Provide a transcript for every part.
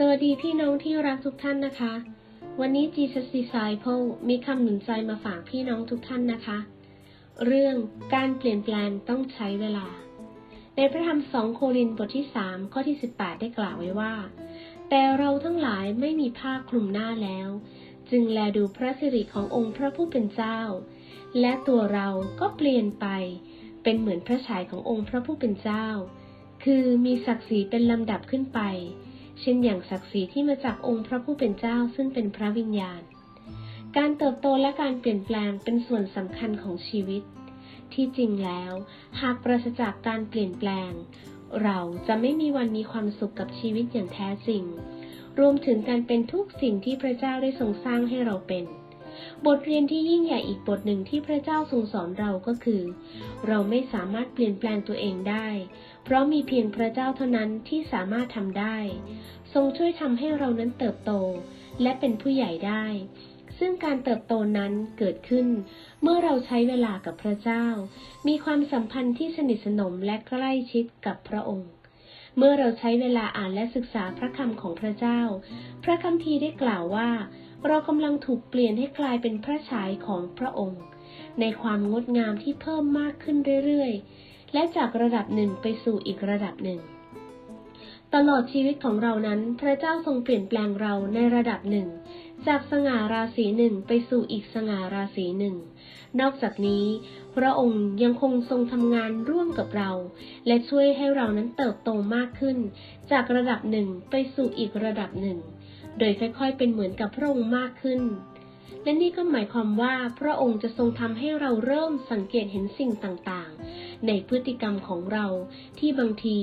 สวัสดีพี่น้องที่รักทุกท่านนะคะ วันนี้ Jesus Disciple มีคำหนุนใจมาฝากพี่น้องทุกท่านนะคะ เรื่องการเปลี่ยนแปลงต้องใช้เวลา ในพระธรรม2โครินธ์บทที่ 3 ข้อที่ 18 ได้กล่าวไว้ว่า แต่เราทั้งหลายไม่มีผ้าคลุมหน้าแล้ว จึงแลดูพระสิริขององค์พระผู้เป็นเจ้า และตัวเราก็เปลี่ยนไป เป็นเหมือนพระฉายขององค์พระผู้เป็นเจ้า คือมีศักดิ์ศรีเป็นลำดับขึ้นไป เช่นอย่างศักดิ์ศรีที่มาจากองค์พระผู้เป็นเจ้าซึ่งเป็นพระวิญญาณ การเติบโตและการเปลี่ยนแปลงเป็นส่วนสำคัญของชีวิต ที่จริงแล้ว หากปราศจากการเปลี่ยนแปลง เราจะไม่มีวันมีความสุขกับชีวิตอย่างแท้จริง รวมถึงการเป็นทุกสิ่งที่พระเจ้าได้ทรงสร้างให้เราเป็น บทเรียนที่ยิ่งใหญ่อีกบทหนึ่งที่พระเจ้าทรงสอนเราก็คือ เราไม่สามารถเปลี่ยนแปลงตัวเองได้ เพราะมีเพียงพระเจ้าเท่านั้นที่สามารถทำได้ ทรงช่วยทำให้เรานั้นเติบโต และเป็นผู้ใหญ่ได้ ซึ่งการเติบโตนั้นเกิดขึ้น เมื่อเราใช้เวลากับพระเจ้า มีความสัมพันธ์ที่สนิทสนมและใกล้ชิดกับพระองค์เมื่อเราใช้เวลาอ่านและศึกษาพระคำของพระเจ้า พระคัมภีร์ได้กล่าวว่า เรากำลังถูกเปลี่ยนให้กลายเป็นพระฉายของพระองค์ ในความงดงามที่เพิ่มมากขึ้นเรื่อยๆ และจากระดับหนึ่งไปสู่อีกระดับหนึ่ง ตลอดชีวิตของเรานั้น พระเจ้าทรงเปลี่ยนแปลงเราในระดับหนึ่ง จากสง่าราศีหนึ่งไปสู่อีกสง่าราศีหนึ่ง นอกจากนี้ พระองค์ยังคงทรงทำงานร่วมกับเรา และช่วยให้เรานั้นเติบโตมากขึ้น จากระดับหนึ่งไปสู่อีกระดับหนึ่ง โดยค่อยๆ เป็นเหมือนกับพระองค์มากขึ้น และนี่ก็หมายความว่าพระองค์จะทรงทำให้เราเริ่มสังเกตเห็นสิ่งต่างๆ ในพฤติกรรมของเราที่บางที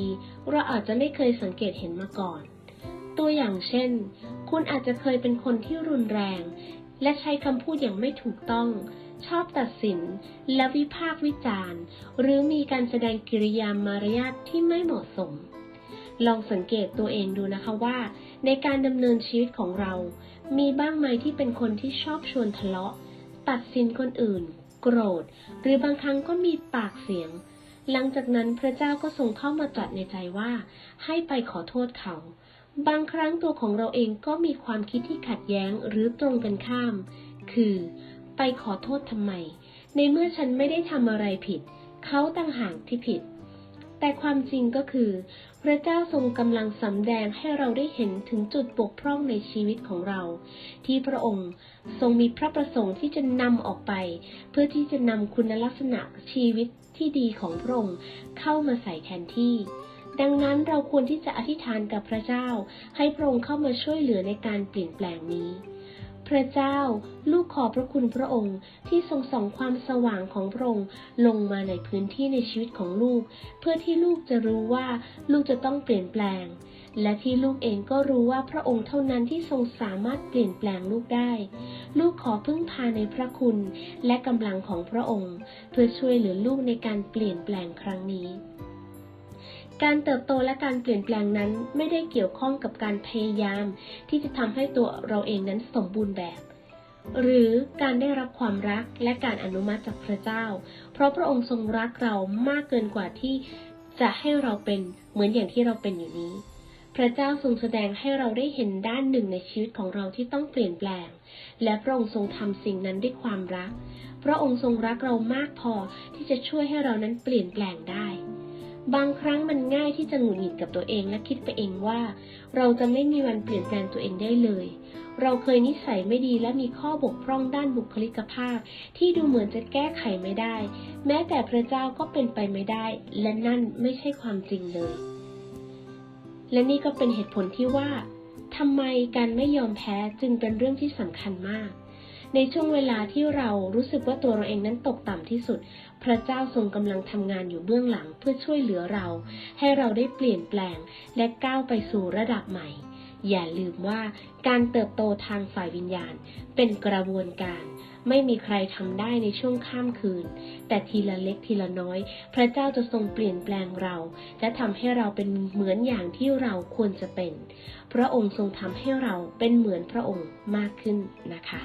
เราอาจจะไม่เคยสังเกตเห็นมาก่อน ตัวอย่างเช่น คุณอาจจะเคยเป็นคนที่รุนแรง และใช้คำพูดอย่างไม่ถูกต้องชอบตัดสินและวิพากษ์วิจารณ์ หรือมีการแสดงกิริยามารยาทที่ไม่เหมาะสม ลองสังเกตตัวเองดูนะคะว่า ในการดำเนินชีวิตของเรา มีบ้างไหมที่เป็นคนที่ชอบชวนทะเลาะ ตัดสินคนอื่น โกรธ หรือบางครั้งก็มีปากเสียง หลังจากนั้นพระเจ้าก็ทรงเข้ามาตรัสในใจว่า ให้ไปขอโทษเขา บางครั้งตัวของเราเองก็มีความคิดที่ขัดแย้งหรือตรงกันข้าม คือ ไปขอโทษทำไม ในเมื่อฉันไม่ได้ทำอะไรผิด เขาต่างหากที่ผิด แต่ความจริงก็คือ พระเจ้าทรงกำลังสำแดงให้เราได้เห็นถึงจุดบกพร่องในชีวิตของเรา ที่พระองค์ทรงมีพระประสงค์ที่จะนำออกไป เพื่อที่จะนำคุณลักษณะชีวิตที่ดีของพระองค์เข้ามาใส่แทนที่ดังนั้นเราควรที่จะอธิษฐานกับพระเจ้า ให้พระองค์เข้ามาช่วยเหลือในการเปลี่ยนแปลงนี้ พระเจ้า ลูกขอบพระคุณพระองค์ที่ทรงส่องความสว่างของพระองค์ลงมาในพื้นที่ในชีวิตของลูก เพื่อที่ลูกจะรู้ว่าลูกจะต้องเปลี่ยนแปลง และที่ลูกเองก็รู้ว่าพระองค์เท่านั้นที่ทรงสามารถเปลี่ยนแปลงลูกได้ ลูกขอพึ่งพาในพระคุณและกำลังของพระองค์ เพื่อช่วยเหลือลูกในการเปลี่ยนแปลงครั้งนี้ การเติบโตและการเปลี่ยนแปลงนั้นไม่ได้เกี่ยวข้องกับการพยายาม ที่จะทำให้ตัวเราเองนั้นสมบูรณ์แบบ หรือการได้รับความรักและการอนุมัติจากพระเจ้า เพราะพระองค์ทรงรักเรามากเกินกว่าที่จะให้เราเป็นเหมือนอย่างที่เราเป็นอยู่นี้ พระเจ้าทรงแสดงให้เราได้เห็นด้านหนึ่งในชีวิตของเราที่ต้องเปลี่ยนแปลง และพระองค์ทรงทำสิ่งนั้นด้วยความรัก พระองค์ทรงรักเรามากพอที่จะช่วยให้เรานั้นเปลี่ยนแปลงได้ บางครั้งมันง่ายที่จะหงุดหงิดกับตัวเองและคิดไปเองว่า เราจะไม่มีวันเปลี่ยนแปลงตัวเองได้เลย เราเคยนิสัยไม่ดีและมีข้อบกพร่องด้านบุคลิกภาพ ที่ดูเหมือนจะแก้ไขไม่ได้ แม้แต่พระเจ้าก็เป็นไปไม่ได้ และนั่นไม่ใช่ความจริงเลย และนี่ก็เป็นเหตุผลที่ว่าทำไมการไม่ยอมแพ้จึงเป็นเรื่องที่สำคัญมาก ในช่วงเวลาที่เรารู้สึกว่าตัวเราเองนั้นตกต่ำที่สุด พระเจ้าทรงกำลังทำงานอยู่เบื้องหลังเพื่อช่วยเหลือเรา ให้เราได้เปลี่ยนแปลงและก้าวไปสู่ระดับใหม่ อย่าลืมว่าการเติบโตทางฝ่ายวิญญาณ เป็นกระบวนการ ไม่มีใครทำได้ในช่วงข้ามคืน แต่ทีละเล็กทีละน้อย พระเจ้าจะทรงเปลี่ยนแปลงเรา และทำให้เราเป็นเหมือนอย่างที่เราควรจะเป็น พระองค์ทรงทำให้เราเป็นเหมือนพระองค์มากขึ้นนะคะ